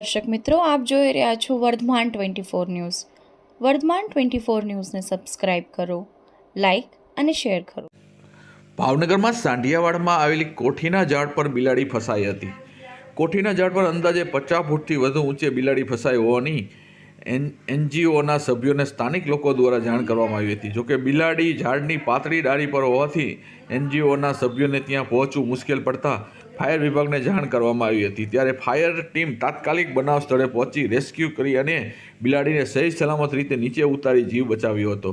દર્શક મિત્રો, આપ જોઈ રહ્યા છો Vardhman twenty four news. Vardhman twenty four ન્યૂઝને સબસ્ક્રાઇબ કરો, લાઇક અને શેર કરો. ભાવનગરમાં સાંઢિયાવાડમાં આવેલી કોઠીના ઝાડ પર બિલાડી ફસાઈ હતી. કોઠીના ઝાડ પર અંદાજે પચાસ ફૂટથી વધુ ઊંચે બિલાડી ફસાઈ હોવાની એન, એનજીઓના સભ્યોને સ્થાનિક લોકો દ્વારા જાણ કરવામાં આવી હતી. જોકે બિલાડી ઝાડની પાતળી ડાળી પર હોવાથી એનજીઓના સભ્યોને ત્યાં પહોંચવું મુશ્કેલ પડતા ફાયર વિભાગને જાણ કરવામાં આવી હતી ત્યારે ફાયર ટીમ તાત્કાલિક બનાવ સ્થળે પહોંચી રેસ્ક્યુ કરી અને બિલાડીને સહી સલામત રીતે નીચે ઉતારી જીવ બચાવ્યો હતો.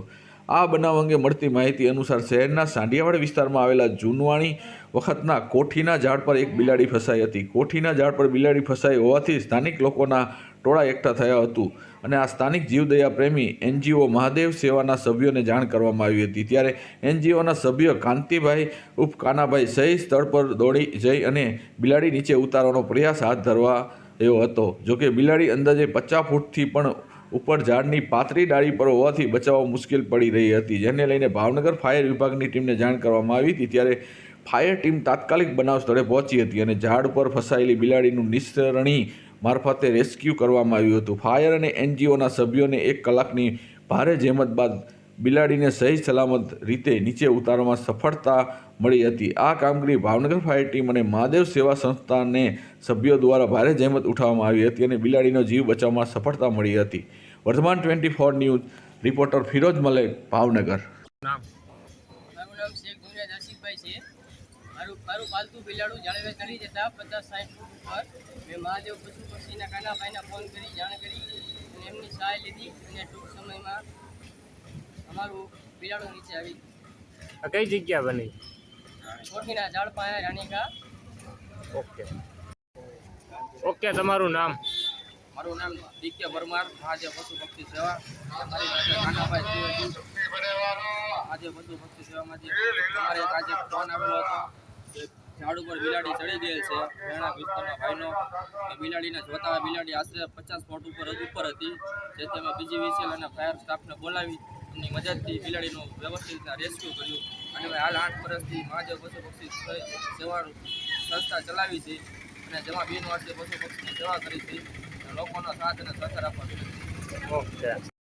આ બનાવ અંગે મળતી માહિતી અનુસાર શહેરના સાંઢિયાવાડ વિસ્તારમાં આવેલા જૂનવાણી વખતના કોઠીના ઝાડ પર એક બિલાડી ફસાઈ હતી. કોઠીના ઝાડ પર બિલાડી ફસાઈ હોવાથી સ્થાનિક લોકોના ટોળા એકઠા થયા હતું અને આ સ્થાનિક જીવદયા પ્રેમી એનજીઓ મહાદેવ સેવાના સભ્યોને જાણ કરવામાં આવી હતી. ત્યારે એનજીઓના સભ્ય કાંતિભાઈ ઉપ કાનાભાઈ સહી સ્થળ પર દોડી જઈ અને બિલાડી નીચે ઉતારવાનો પ્રયાસ હાથ ધરવા એવો હતો. જોકે બિલાડી અંદાજે પચાસ ફૂટથી પણ ઉપર ઝાડની પાતળી ડાળી પર હોવાથી બચાવવા મુશ્કેલ પડી રહી હતી. જેને લઈને ભાવનગર ફાયર વિભાગની ટીમને જાણ કરવામાં આવી હતી ત્યારે ફાયર ટીમ તાત્કાલિક બનાવ સ્થળે પહોંચી હતી અને ઝાડ પર ફસાયેલી બિલાડીનું નિસ્તરણી મારફતે રેસ્ક્યુ કરવામાં આવ્યું હતું. ફાયર અને એનજીઓના સભ્યોને એક કલાકની ભારે જહેમત બાદ બિલાડીને સહી સલામત રીતે નીચે ઉતારવામાં સફળતા મળી હતી. આ કામગીરી ભાવનગર ફાયર ટીમ અને મહાદેવ સેવા સંસ્થાને સભ્યો દ્વારા ભારે જહેમત ઉઠાવવામાં આવી હતી અને બિલાડીનો જીવ બચાવવામાં સફળતા મળી હતી. Vartaman twenty four news reporter Firoj Malek Bhavnagar. મારું નામ શેખ ધુરિયા આસિફભાઈ છે. મારું મારું પાલતુ બિલાડું જાળવે કરી જતા પચાસ સાઠ ફૂટ ઉપર મેં મહાદેવ પશુ પક્ષીના કાનાભાઈને ફોન કરી જાણ કરી અને એમની સહાય લીધી અને ટૂંક સમયમાં અમારું બિલાડું નીચે આવી આ કઈ જગ્યા બની? કોઠીના ઝાડ પાસે રાણીકા ઓકે. ઓકે તમારું નામ? મારું નામ દિત્ય પરમાર આજે પશુ પક્ષી સેવા. મારી પાસે કાનાભાઈ આજે પશુ પક્ષી સેવામાંથી અમારે આજે ફોન આવેલો હતો ઝાડ ઉપર બિલાડી ચડી ગયેલ છે રહેણાંક વિસ્તારના ભાઈનો બિલાડીને જોતા બિલાડી આશરે પચાસ ફૂટ ઉપર જ ઉપર હતી જેથી અમે બીજી વિસેલ અને ફાયર સ્ટાફને બોલાવી એમની મદદથી બિલાડીનું વ્યવસ્થિત રેસ્ક્યુ કર્યું. અને હાલ આઠ વર્ષથી મહાદેવ પશુ પક્ષી સેવા સંસ્થા ચલાવી છે અને જેમાં બિનવારસી પશુ પક્ષીની સેવા કરી છે. લોકોનો સાથ અને સહકાર આપવા ઓકે.